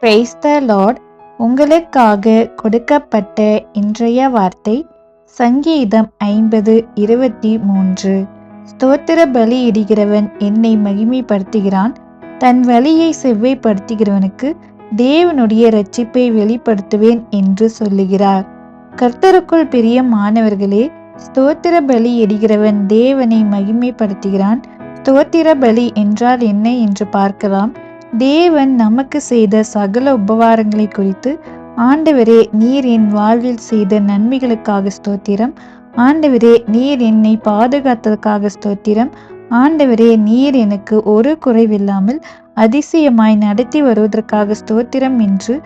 Praise the Lord உங்களுக்காக கொடுக்கப்பட்ட இன்றைய வார்த்தை சங்கீதம் ஐம்பது இருபத்தி மூன்று. ஸ்தோத்திர பலி இடுகிறவன் என்னை மகிமைப்படுத்துகிறான். தன் வழியை செவ்வைப்படுத்துகிறவனுக்கு தேவனுடைய ரட்சிப்பை வெளிப்படுத்துவேன் என்று சொல்லுகிறார். கர்த்தருக்குள் பிரிய மாணவர்களே ஸ்தோத்திர பலி இடுகிறவன் தேவனை மகிமைப்படுத்துகிறான். ஸ்தோத்திர பலி என்றால் என்ன என்று பார்க்கலாம். தேவன் நமக்கு செய்த சகல உபகாரங்களை குறித்து ஆண்டவரே நீர் என் வாழ்வில் செய்த நன்மைகளுக்காக ஸ்தோத்திரம். ஆண்டவரே நீர் என்னை பாதுகாத்ததுக்காக ஸ்தோத்திரம். ஆண்டவரே நீர் எனக்கு ஒரு குறைவில்லாமல் அதிசயமாய் நடத்தி வருவதற்காக ஸ்தோத்திரம் என்று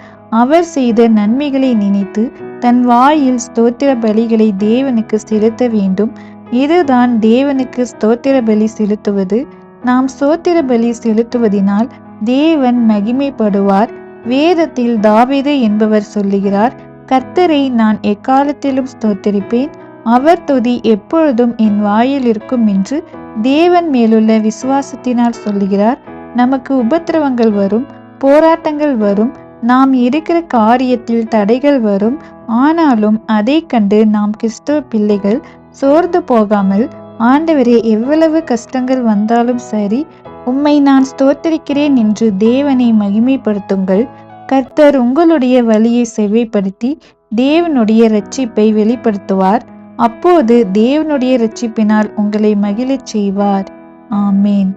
அவர் செய்த நன்மைகளை நினைத்து தன் வாயில் ஸ்தோத்திர பலிகளை தேவனுக்கு செலுத்த வேண்டும். இதுதான் தேவனுக்கு ஸ்தோத்திர பலி செலுத்துவது. நாம் ஸ்தோத்திர பலி செலுத்துவதினால் தேவன் மகிமைப்படுவார். வேதத்தில் தாவீது என்பவர் சொல்லுகிறார் கர்த்தரை நான் எக்காலத்திலும் ஸ்தோத்தரிப்பேன். அவர் துதி எப்பொழுதும் என் வாயில் இருக்கும் என்று தேவன் மேலுள்ள விசுவாசத்தினால் சொல்லுகிறார். நமக்கு உபத்திரவங்கள் வரும் போராட்டங்கள் வரும் நாம் இருக்கிற காரியத்தில் தடைகள் வரும். ஆனாலும் அதை கண்டு நாம் கிறிஸ்துவ பிள்ளைகள் சோர்ந்து போகாமல் ஆண்டவரே எவ்வளவு கஷ்டங்கள் வந்தாலும் சரி உம்மை நான் ஸ்தோத்தரிக்கிறேன் என்று தேவனை மகிமைப்படுத்துங்கள். கர்த்தர் உங்களுடைய வழியை செவ்வைப்படுத்தி தேவனுடைய ரட்சிப்பை வெளிப்படுத்துவார். அப்போது தேவனுடைய ரட்சிப்பினால் உங்களை மகிழச் செய்வார். ஆமேன்.